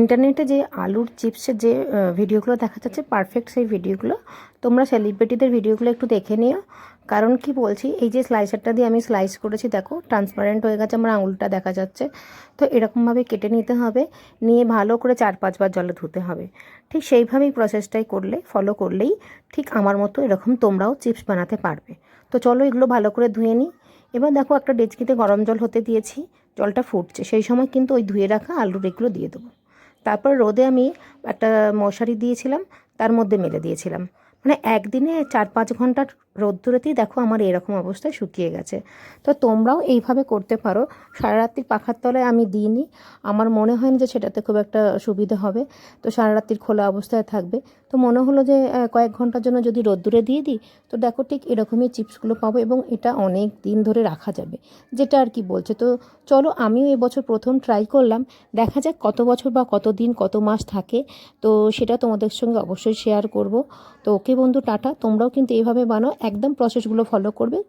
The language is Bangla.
ইন্টারনেটে যে আলুর চিপসের যে ভিডিওগুলো দেখা যাচ্ছে পারফেক্ট সেই ভিডিওগুলো। তোমরা সেলিব্রিটিদের ভিডিওগুলো একটু দেখে নিও। কারণ কি বলছি, এই যে স্লাইসারটা দিয়ে আমি স্লাইস করেছি, দেখো ট্রান্সপারেন্ট হয়ে গেছে, আমার আঙুলটা দেখা যাচ্ছে। তো এরকমভাবে কেটে নিতে হবে, নিয়ে ভালো করে চার পাঁচবার জলে ধুতে হবে। ঠিক সেইভাবেই প্রসেসটাই করলে ফলো করলেই ঠিক আমার মতো এরকম তোমরাও চিপস বানাতে পারবে। তো চলো এগুলো ভালো করে ধুয়ে নিই। এবার দেখো, একটা ডেচকিতে গরম জল হতে দিয়েছি, জলটা ফুটছে। সেই সময় কিন্তু ওই ধুয়ে রাখা আলুর এগুলো দিয়ে দেবো। তারপর রোদে আমি একটা মশারি দিয়েছিলাম তার মধ্যে মেলে দিয়েছিলাম। মানে একদিনে চার পাঁচ ঘণ্টার রোদ্দুরেতেই দেখো আমার এরকম অবস্থায় শুকিয়ে গেছে। তো তোমরাও এইভাবে করতে পারো। সারা রাত্রির পাখার তলায় আমি দিইনি। আমার মনে হয় না যে সেটাতে খুব একটা সুবিধা হবে। তো সারা রাত্রির খোলা অবস্থায় থাকবে। তো মনে হলো যে কয়েক ঘণ্টার জন্য যদি রোদ্দুরে দিয়ে দিই, তো দেখো ঠিক এরকমই চিপসগুলো পাবো এবং এটা অনেক দিন ধরে রাখা যাবে। যেটা আর কি বলছে, তো চলো আমিও এবছর প্রথম ট্রাই করলাম। দেখা যাক কত বছর বা কত দিন, কত মাস থাকে। তো সেটা তোমাদের সঙ্গে অবশ্যই শেয়ার করব। তো ওকে বন্ধু টাটা। তোমরাও কিন্তু এইভাবে বানাও। একদম প্রসেসগুলো ফলো করবে।